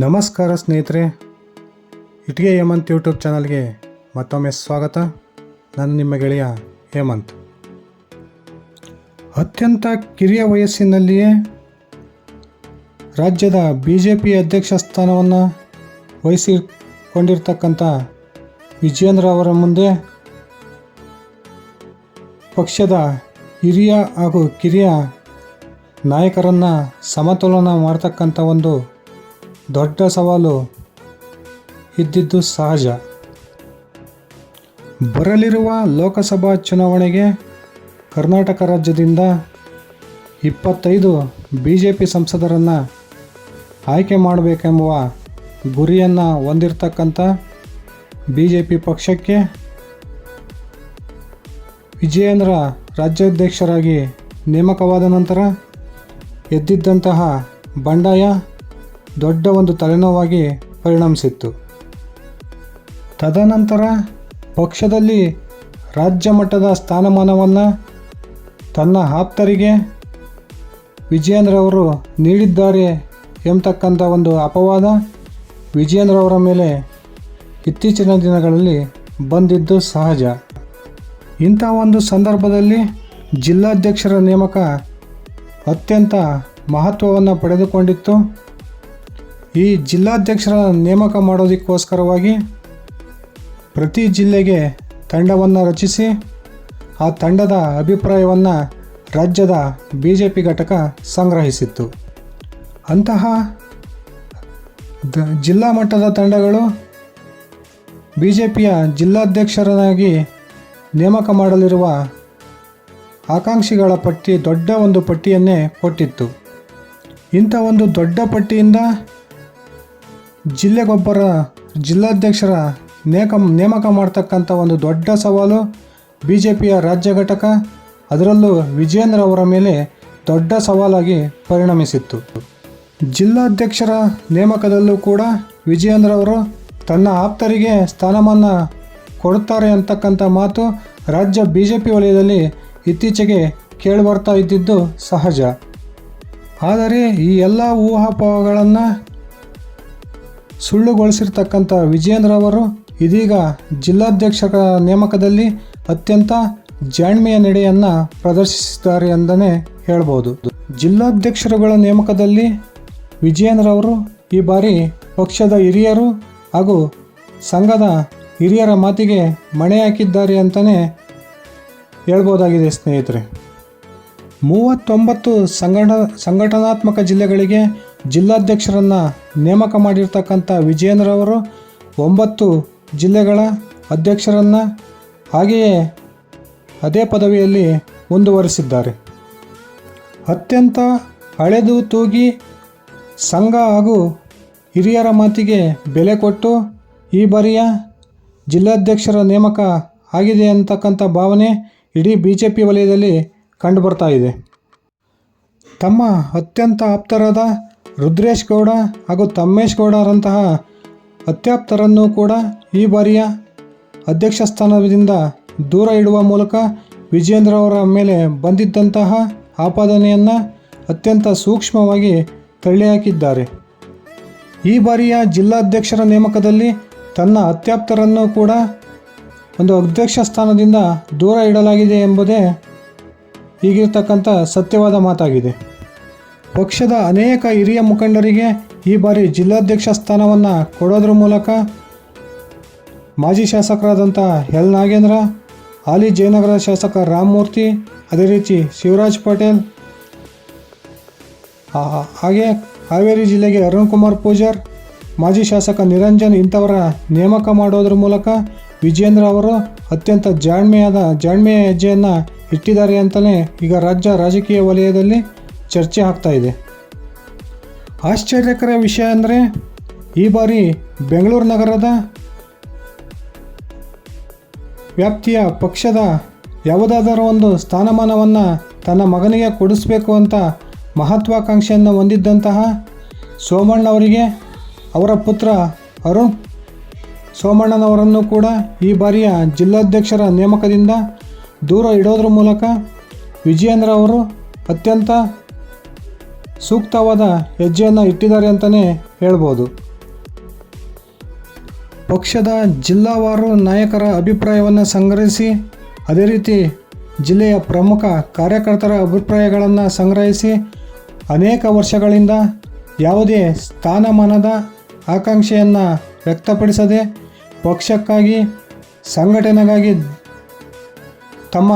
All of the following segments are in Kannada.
ನಮಸ್ಕಾರ ಸ್ನೇಹಿತರೆ. ಇಟ್ಗೆ ಹೇಮಂತ್ ಯೂಟ್ಯೂಬ್ ಚಾನಲ್ಗೆ ಮತ್ತೊಮ್ಮೆ ಸ್ವಾಗತ. ನಾನು ನಿಮ್ಮ ಗೆಳೆಯ ಹೇಮಂತ್. ಅತ್ಯಂತ ಕಿರಿಯ ವಯಸ್ಸಿನಲ್ಲಿಯೇ ರಾಜ್ಯದ ಬಿ ಜೆ ಪಿ ಅಧ್ಯಕ್ಷ ಸ್ಥಾನವನ್ನು ವಹಿಸಿಕೊಂಡಿರ್ತಕ್ಕಂಥ ವಿಜಯೇಂದ್ರ ಅವರ ಮುಂದೆ ಪಕ್ಷದ ಹಿರಿಯ ಹಾಗೂ ಕಿರಿಯ ನಾಯಕರನ್ನು ಸಮತೋಲನ ಮಾಡ್ತಕ್ಕಂಥ ಒಂದು ದೊಡ್ಡ ಸವಾಲು ಇದ್ದಿದ್ದು ಸಹಜ. ಬರಲಿರುವ ಲೋಕಸಭಾ ಚುನಾವಣೆಗೆ ಕರ್ನಾಟಕ ರಾಜ್ಯದಿಂದ ಇಪ್ಪತ್ತೈದು ಬಿ ಜೆ ಪಿ ಸಂಸದರನ್ನು ಆಯ್ಕೆ ಮಾಡಬೇಕೆಂಬ ಗುರಿಯನ್ನು ಹೊಂದಿರತಕ್ಕಂಥ ಬಿ ಜೆ ಪಿ ಪಕ್ಷಕ್ಕೆ ವಿಜಯೇಂದ್ರ ರಾಜ್ಯಾಧ್ಯಕ್ಷರಾಗಿ ನೇಮಕವಾದ ನಂತರ ಎದ್ದಿದ್ದಂತಹ ಬಂಡಾಯ ದೊಡ್ಡ ಒಂದು ತಲೆನೋವಾಗಿ ಪರಿಣಮಿಸಿತ್ತು. ತದನಂತರ ಪಕ್ಷದಲ್ಲಿ ರಾಜ್ಯ ಮಟ್ಟದ ಸ್ಥಾನಮಾನವನ್ನು ತನ್ನ ಆಪ್ತರಿಗೆ ವಿಜಯೇಂದ್ರ ಅವರು ನೀಡಿದ್ದಾರೆ ಎಂಬತಕ್ಕಂಥ ಒಂದು ಅಪವಾದ ವಿಜಯೇಂದ್ರ ಅವರ ಮೇಲೆ ಇತ್ತೀಚಿನ ದಿನಗಳಲ್ಲಿ ಬಂದಿದ್ದು ಸಹಜ. ಇಂಥ ಒಂದು ಸಂದರ್ಭದಲ್ಲಿ ಜಿಲ್ಲಾಧ್ಯಕ್ಷರ ನೇಮಕ ಅತ್ಯಂತ ಮಹತ್ವವನ್ನು ಪಡೆದುಕೊಂಡಿತ್ತು. ಈ ಜಿಲ್ಲಾಧ್ಯಕ್ಷರ ನೇಮಕ ಮಾಡೋದಕ್ಕೋಸ್ಕರವಾಗಿ ಪ್ರತಿ ಜಿಲ್ಲೆಗೆ ತಂಡವನ್ನು ರಚಿಸಿ, ಆ ತಂಡದ ಅಭಿಪ್ರಾಯವನ್ನು ರಾಜ್ಯದ ಬಿ ಜೆ ಪಿ ಘಟಕ ಸಂಗ್ರಹಿಸಿತ್ತು. ಅಂತಹ ದ ಜಿಲ್ಲಾ ಮಟ್ಟದ ತಂಡಗಳು ಬಿ ಜೆ ಪಿಯ ಜಿಲ್ಲಾಧ್ಯಕ್ಷರನ್ನಾಗಿ ನೇಮಕ ಮಾಡಲಿರುವ ಆಕಾಂಕ್ಷಿಗಳ ಪಟ್ಟಿ, ದೊಡ್ಡ ಒಂದು ಪಟ್ಟಿಯನ್ನೇ ಕೊಟ್ಟಿತ್ತು. ಇಂಥ ಒಂದು ದೊಡ್ಡ ಪಟ್ಟಿಯಿಂದ ಜಿಲ್ಲೆಗೊಬ್ಬರ ಜಿಲ್ಲಾಧ್ಯಕ್ಷರ ನೇಕ, ನೇಮಕ ಮಾಡ್ತಕ್ಕಂಥ ಒಂದು ದೊಡ್ಡ ಸವಾಲು ಬಿ ಜೆ ಪಿಯ ರಾಜ್ಯ ಘಟಕ, ಅದರಲ್ಲೂ ವಿಜಯೇಂದ್ರ ಅವರ ಮೇಲೆ ದೊಡ್ಡ ಸವಾಲಾಗಿ ಪರಿಣಮಿಸಿತ್ತು. ಜಿಲ್ಲಾಧ್ಯಕ್ಷರ ನೇಮಕದಲ್ಲೂ ಕೂಡ ವಿಜಯೇಂದ್ರ ಅವರು ತನ್ನ ಆಪ್ತರಿಗೆ ಸ್ಥಾನಮಾನ ಕೊಡುತ್ತಾರೆ ಅಂತಕ್ಕಂಥ ಮಾತು ರಾಜ್ಯ ಬಿ ಜೆ ಪಿ ವಲಯದಲ್ಲಿ ಇತ್ತೀಚೆಗೆ ಕೇಳಿಬರ್ತಾ ಇದ್ದಿದ್ದು ಸಹಜ. ಆದರೆ ಈ ಎಲ್ಲ ಊಹಾಪೋಹಗಳನ್ನು ಸುಳ್ಳುಗೊಳಿಸಿರ್ತಕ್ಕಂಥ ವಿಜೇಂದ್ರ ಅವರು ಇದೀಗ ಜಿಲ್ಲಾಧ್ಯಕ್ಷರ ನೇಮಕದಲ್ಲಿ ಅತ್ಯಂತ ಜಾಣ್ಮೆಯ ನಡೆಯನ್ನು ಪ್ರದರ್ಶಿಸಿದ್ದಾರೆ ಎಂದನೇ ಹೇಳ್ಬೋದು. ಜಿಲ್ಲಾಧ್ಯಕ್ಷರುಗಳ ನೇಮಕದಲ್ಲಿ ವಿಜಯೇಂದ್ರ ಅವರು ಈ ಬಾರಿ ಪಕ್ಷದ ಹಿರಿಯರು ಹಾಗೂ ಸಂಘದ ಹಿರಿಯರ ಮಾತಿಗೆ ಮಣೆ ಹಾಕಿದ್ದಾರೆ ಅಂತಲೇ ಹೇಳ್ಬೋದಾಗಿದೆ ಸ್ನೇಹಿತರೆ. ಮೂವತ್ತೊಂಬತ್ತು ಸಂಘಟ, ಸಂಘಟನಾತ್ಮಕ ಜಿಲ್ಲೆಗಳಿಗೆ ಜಿಲ್ಲಾಧ್ಯಕ್ಷರನ್ನು ನೇಮಕ ಮಾಡಿರ್ತಕ್ಕಂಥ ವಿಜಯೇಂದ್ರವರು ಒಂಬತ್ತು ಜಿಲ್ಲೆಗಳ ಅಧ್ಯಕ್ಷರನ್ನು ಹಾಗೆಯೇ ಅದೇ ಪದವಿಯಲ್ಲಿ ಮುಂದುವರಿಸಿದ್ದಾರೆ. ಅತ್ಯಂತ ಹಳೆದು ತೂಗಿ ಸಂಘ ಹಾಗೂ ಹಿರಿಯರ ಮಾತಿಗೆ ಬೆಲೆ ಕೊಟ್ಟು ಈ ಬಾರಿಯ ಜಿಲ್ಲಾಧ್ಯಕ್ಷರ ನೇಮಕ ಆಗಿದೆ ಅಂತಕ್ಕಂಥ ಭಾವನೆ ಇಡೀ ಬಿ ಜೆ ಪಿ ವಲಯದಲ್ಲಿ ಕಂಡುಬರ್ತಾ ಇದೆ. ತಮ್ಮ ಅತ್ಯಂತ ಆಪ್ತರಾದ ರುದ್ರೇಶ್ ಗೌಡ ಹಾಗೂ ತಮ್ಮೇಶ್ ಗೌಡರಂತಹ ಅತ್ಯಾಪ್ತರನ್ನು ಕೂಡ ಈ ಬಾರಿಯ ಅಧ್ಯಕ್ಷ ಸ್ಥಾನದಿಂದ ದೂರ ಇಡುವ ಮೂಲಕ ವಿಜೇಂದ್ರ ಅವರ ಮೇಲೆ ಬಂದಿದ್ದಂತಹ ಆಪಾದನೆಯನ್ನು ಅತ್ಯಂತ ಸೂಕ್ಷ್ಮವಾಗಿ ತಳ್ಳಿಹಾಕಿದ್ದಾರೆ. ಈ ಬಾರಿಯ ಜಿಲ್ಲಾಧ್ಯಕ್ಷರ ನೇಮಕದಲ್ಲಿ ತನ್ನ ಅತ್ಯಾಪ್ತರನ್ನು ಕೂಡ ಒಂದು ಅಧ್ಯಕ್ಷ ಸ್ಥಾನದಿಂದ ದೂರ ಇಡಲಾಗಿದೆ ಎಂಬುದೇ ಈಗಿರ್ತಕ್ಕಂಥ ಸತ್ಯವಾದ ಮಾತಾಗಿದೆ. ಪಕ್ಷದ ಅನೇಕ ಹಿರಿಯ ಮುಖಂಡರಿಗೆ ಈ ಬಾರಿ ಜಿಲ್ಲಾಧ್ಯಕ್ಷ ಸ್ಥಾನವನ್ನು ಕೊಡೋದ್ರ ಮೂಲಕ ಮಾಜಿ ಶಾಸಕರಾದಂಥ ಎಲ್ ನಾಗೇಂದ್ರ, ಹಾಲಿ ಜಯನಗರ ಶಾಸಕ ರಾಮಮೂರ್ತಿ, ಅದೇ ರೀತಿ ಶಿವರಾಜ್ ಪಟೇಲ್ ಹಾಗೆ ಹಾವೇರಿ ಜಿಲ್ಲೆಗೆ ಅರುಣ್ ಕುಮಾರ್ ಪೂಜಾರ್, ಮಾಜಿ ಶಾಸಕ ನಿರಂಜನ್ ಇಂಥವರ ನೇಮಕ ಮಾಡೋದ್ರ ಮೂಲಕ ವಿಜೇಂದ್ರ ಅವರು ಅತ್ಯಂತ ಜಾಣ್ಮೆಯಾದ ಜಾಣ್ಮೆಯ ಹೆಜ್ಜೆಯನ್ನು ಇಟ್ಟಿದ್ದಾರೆ ಅಂತಲೇ ಈಗ ರಾಜ್ಯ ರಾಜಕೀಯ ವಲಯದಲ್ಲಿ ಚರ್ಚೆ ಆಗ್ತಾ ಇದೆ. ಆಶ್ಚರ್ಯಕರ ವಿಷಯ ಅಂದರೆ ಈ ಬಾರಿ ಬೆಂಗಳೂರು ನಗರದ ವ್ಯಾಪ್ತಿಯ ಪಕ್ಷದ ಯಾವುದಾದರೂ ಒಂದು ಸ್ಥಾನಮಾನವನ್ನು ತನ್ನ ಮಗನಿಗೆ ಕೊಡಿಸಬೇಕು ಅಂತ ಮಹತ್ವಾಕಾಂಕ್ಷೆಯನ್ನು ಹೊಂದಿದ್ದಂತಹ ಸೋಮಣ್ಣವರಿಗೆ ಅವರ ಪುತ್ರ ಅರುಣ್ ಸೋಮಣ್ಣನವರನ್ನು ಕೂಡ ಈ ಬಾರಿಯ ಜಿಲ್ಲಾಧ್ಯಕ್ಷರ ನೇಮಕದಿಂದ ದೂರ ಇಡೋದ್ರ ಮೂಲಕ ವಿಜಯೇಂದ್ರ ಅವರು ಅತ್ಯಂತ ಸೂಕ್ತವಾದ ಹೆಜ್ಜೆಯನ್ನು ಇಟ್ಟಿದ್ದಾರೆ ಅಂತಲೇ ಹೇಳ್ಬೋದು. ಪಕ್ಷದ ಜಿಲ್ಲಾವಾರು ನಾಯಕರ ಅಭಿಪ್ರಾಯವನ್ನು ಸಂಗ್ರಹಿಸಿ, ಅದೇ ರೀತಿ ಜಿಲ್ಲೆಯ ಪ್ರಮುಖ ಕಾರ್ಯಕರ್ತರ ಅಭಿಪ್ರಾಯಗಳನ್ನು ಸಂಗ್ರಹಿಸಿ, ಅನೇಕ ವರ್ಷಗಳಿಂದ ಯಾವುದೇ ಸ್ಥಾನಮಾನದ ಆಕಾಂಕ್ಷೆಯನ್ನು ವ್ಯಕ್ತಪಡಿಸದೆ ಪಕ್ಷಕ್ಕಾಗಿ, ಸಂಘಟನೆಗಾಗಿ ತಮ್ಮ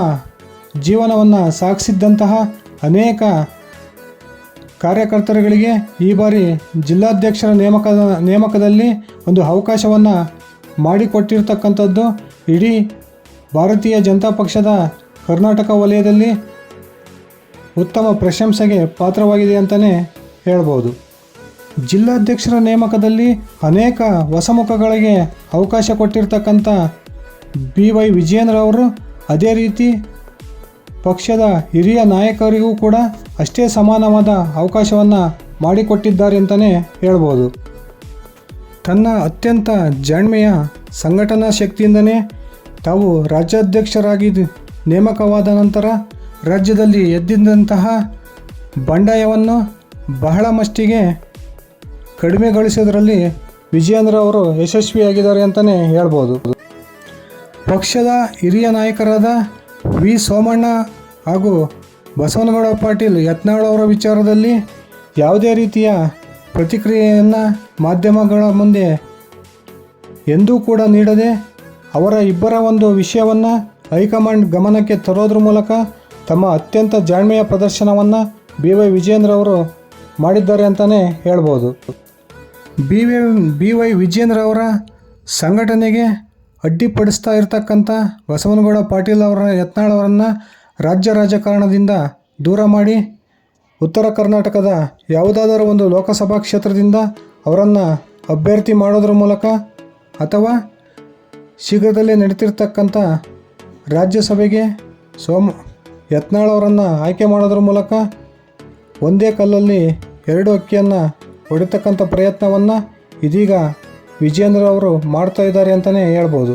ಜೀವನವನ್ನು ಸಾಗಿಸಿದ್ದಂತಹ ಅನೇಕ ಕಾರ್ಯಕರ್ತರುಗಳಿಗೆ ಈ ಬಾರಿ ಜಿಲ್ಲಾಧ್ಯಕ್ಷರ ನೇಮಕದ ನೇಮಕದಲ್ಲಿ ಒಂದು ಅವಕಾಶವನ್ನು ಮಾಡಿಕೊಟ್ಟಿರ್ತಕ್ಕಂಥದ್ದು. ಇಡೀ ಭಾರತೀಯ ಜನತಾ ಪಕ್ಷದ ಕರ್ನಾಟಕ ವಲಯದಲ್ಲಿ ಉತ್ತಮ ಪ್ರಶಂಸೆಗೆ ಪಾತ್ರವಾಗಿದೆ ಅಂತಲೇ ಹೇಳ್ಬೋದು. ಜಿಲ್ಲಾಧ್ಯಕ್ಷರ ನೇಮಕದಲ್ಲಿ ಅನೇಕ ಹೊಸಮುಖಗಳಿಗೆ ಅವಕಾಶ ಕೊಟ್ಟಿರ್ತಕ್ಕಂಥ ಬಿ ವೈ ವಿಜಯೇಂದ್ರ ಅವರು ಅದೇ ರೀತಿ ಪಕ್ಷದ ಹಿರಿಯ ನಾಯಕರಿಗೂ ಕೂಡ ಅಷ್ಟೇ ಸಮಾನವಾದ ಅವಕಾಶವನ್ನು ಮಾಡಿಕೊಟ್ಟಿದ್ದಾರೆ ಅಂತಲೇ ಹೇಳ್ಬೋದು. ತನ್ನ ಅತ್ಯಂತ ಜಾಣ್ಮೆಯ ಸಂಘಟನಾ ಶಕ್ತಿಯಿಂದನೇ ತಾವು ರಾಜ್ಯಾಧ್ಯಕ್ಷರಾಗಿ ನೇಮಕವಾದ ನಂತರ ರಾಜ್ಯದಲ್ಲಿ ಎದ್ದಿದ್ದಂತಹ ಬಂಡಾಯವನ್ನು ಬಹಳ ಮಷ್ಟಿಗೆ ಕಡಿಮೆಗೊಳಿಸೋದ್ರಲ್ಲಿ ವಿಜಯೇಂದ್ರ ಅವರು ಯಶಸ್ವಿಯಾಗಿದ್ದಾರೆ ಅಂತಲೇ ಹೇಳ್ಬೋದು. ಪಕ್ಷದ ಹಿರಿಯ ನಾಯಕರಾದ ವಿ. ಸೋಮಣ್ಣ ಹಾಗೂ ಬಸವನಗೌಡ ಪಾಟೀಲ್ ಯತ್ನಾಳ್ ಅವರ ವಿಚಾರದಲ್ಲಿ ಯಾವುದೇ ರೀತಿಯ ಪ್ರತಿಕ್ರಿಯೆಯನ್ನು ಮಾಧ್ಯಮಗಳ ಮುಂದೆ ಎಂದೂ ಕೂಡ ನೀಡದೆ ಅವರ ಇಬ್ಬರ ಒಂದು ವಿಷಯವನ್ನು ಹೈಕಮಾಂಡ್ ಗಮನಕ್ಕೆ ತರೋದ್ರ ಮೂಲಕ ತಮ್ಮ ಅತ್ಯಂತ ಜಾಣ್ಮೆಯ ಪ್ರದರ್ಶನವನ್ನು ಬಿ. ವೈ. ವಿಜೇಂದ್ರ ಅವರು ಮಾಡಿದ್ದಾರೆ ಅಂತಲೇ ಹೇಳ್ಬೋದು. B. Y. B. Y. Vijayendra ಅವರ ಸಂಘಟನೆಗೆ ಅಡ್ಡಿಪಡಿಸ್ತಾ ಇರತಕ್ಕಂಥ ಬಸವನಗೌಡ ಪಾಟೀಲ್ ಅವರ ಯತ್ನಾಳ್ ಅವರನ್ನು ರಾಜ್ಯ ರಾಜಕಾರಣದಿಂದ ದೂರ ಮಾಡಿ ಉತ್ತರ ಕರ್ನಾಟಕದ ಯಾವುದಾದರೂ ಒಂದು ಲೋಕಸಭಾ ಕ್ಷೇತ್ರದಿಂದ ಅವರನ್ನು ಅಭ್ಯರ್ಥಿ ಮಾಡೋದ್ರ ಮೂಲಕ ಅಥವಾ ಶೀಘ್ರದಲ್ಲೇ ನಡೀತಿರ್ತಕ್ಕಂಥ ರಾಜ್ಯಸಭೆಗೆ ಸೋಮ ಯತ್ನಾಳ್ ಅವರನ್ನು ಆಯ್ಕೆ ಮಾಡೋದ್ರ ಮೂಲಕ ಒಂದೇ ಕಲ್ಲಲ್ಲಿ ಎರಡು ಅಕ್ಕಿಯನ್ನು ಹೊಡಿತಕ್ಕಂಥ ಪ್ರಯತ್ನವನ್ನು ಇದೀಗ ವಿಜೇಂದ್ರ ಅವರು ಮಾಡ್ತಾ ಇದ್ದಾರೆ ಅಂತಲೇ ಹೇಳ್ಬೋದು.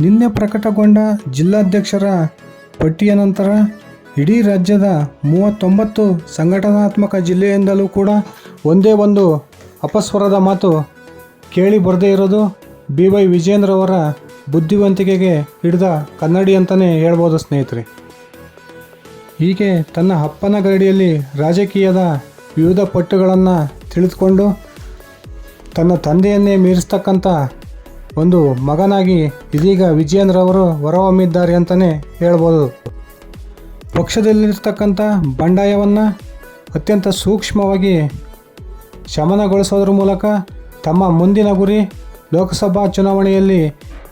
ನಿನ್ನೆ ಪ್ರಕಟಗೊಂಡ ಜಿಲ್ಲಾಧ್ಯಕ್ಷರ ಪಟ್ಟಿಯ ನಂತರ ಇಡೀ ರಾಜ್ಯದ ಮೂವತ್ತೊಂಬತ್ತು ಸಂಘಟನಾತ್ಮಕ ಜಿಲ್ಲೆಯಿಂದಲೂ ಕೂಡ ಒಂದೇ ಒಂದು ಅಪಸ್ವರದ ಮಾತು ಕೇಳಿ ಬರದೇ ಇರೋದು ಬಿ ವೈ ವಿಜೇಂದ್ರ ಅವರ ಬುದ್ಧಿವಂತಿಕೆಗೆ ಹಿಡಿದ ಕನ್ನಡಿ ಅಂತಲೇ ಹೇಳ್ಬೋದು ಸ್ನೇಹಿತರೆ. ಹೀಗೆ ತನ್ನ ಅಪ್ಪನ ಗರಡಿಯಲ್ಲಿ ರಾಜಕೀಯದ ವಿವಿಧ ಪಟ್ಟುಗಳನ್ನು ತಿಳಿದುಕೊಂಡು ತನ್ನ ತಂದೆಯನ್ನೇ ಮೀರಿಸ್ತಕ್ಕಂಥ ಒಂದು ಮಗನಾಗಿ ಇದೀಗ ವಿಜಯೇಂದ್ರವರು ಹೊರಹೊಮ್ಮಿದ್ದಾರೆ ಅಂತಲೇ ಹೇಳ್ಬೋದು. ಪಕ್ಷದಲ್ಲಿರ್ತಕ್ಕಂಥ ಬಂಡಾಯವನ್ನು ಅತ್ಯಂತ ಸೂಕ್ಷ್ಮವಾಗಿ ಶಮನಗೊಳಿಸೋದ್ರ ಮೂಲಕ ತಮ್ಮ ಮುಂದಿನ ಗುರಿ ಲೋಕಸಭಾ ಚುನಾವಣೆಯಲ್ಲಿ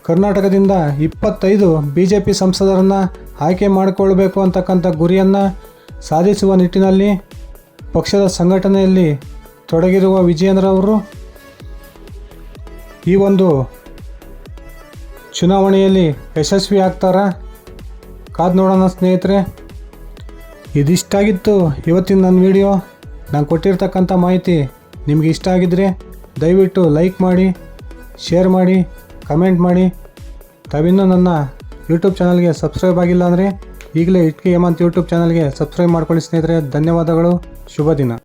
ಕರ್ನಾಟಕದಿಂದ ಇಪ್ಪತ್ತೈದು ಬಿ ಜೆ ಪಿ ಸಂಸದರನ್ನು ಆಯ್ಕೆ ಮಾಡಿಕೊಳ್ಬೇಕು ಅಂತಕ್ಕಂಥ ಗುರಿಯನ್ನು ಸಾಧಿಸುವ ನಿಟ್ಟಿನಲ್ಲಿ ಪಕ್ಷದ ಸಂಘಟನೆಯಲ್ಲಿ ತೊಡಗಿರುವ ವಿಜಯೇಂದ್ರ ಅವರು ಈ ಒಂದು ಚುನಾವಣೆಯಲ್ಲಿ ಯಶಸ್ವಿ ಆಗ್ತಾರಾ? ಕಾದು ನೋಡೋಣ ಸ್ನೇಹಿತರೆ. ಇದಿಷ್ಟಾಗಿತ್ತು ಇವತ್ತಿನ ನನ್ನ ವಿಡಿಯೋ. ನಾನು ಕೊಟ್ಟಿರ್ತಕ್ಕಂಥ ಮಾಹಿತಿ ನಿಮಗೆ ಇಷ್ಟ ಆಗಿದ್ದರೆ ದಯವಿಟ್ಟು ಲೈಕ್ ಮಾಡಿ, ಶೇರ್ ಮಾಡಿ, ಕಮೆಂಟ್ ಮಾಡಿ. ತಾವಿನ್ನೂ ನನ್ನ ಯೂಟ್ಯೂಬ್ ಚಾನಲ್ಗೆ ಸಬ್ಸ್ಕ್ರೈಬ್ ಆಗಿಲ್ಲ ಅಂದರೆ ಈಗಲೇ ಇಟ್ಕೆ ಹೇಮಂತ್ ಯೂಟ್ಯೂಬ್ ಚಾನಲ್ಗೆ ಸಬ್ಸ್ಕ್ರೈಬ್ ಮಾಡ್ಕೊಳ್ಳಿ ಸ್ನೇಹಿತರೆ. ಧನ್ಯವಾದಗಳು. ಶುಭ ದಿನ.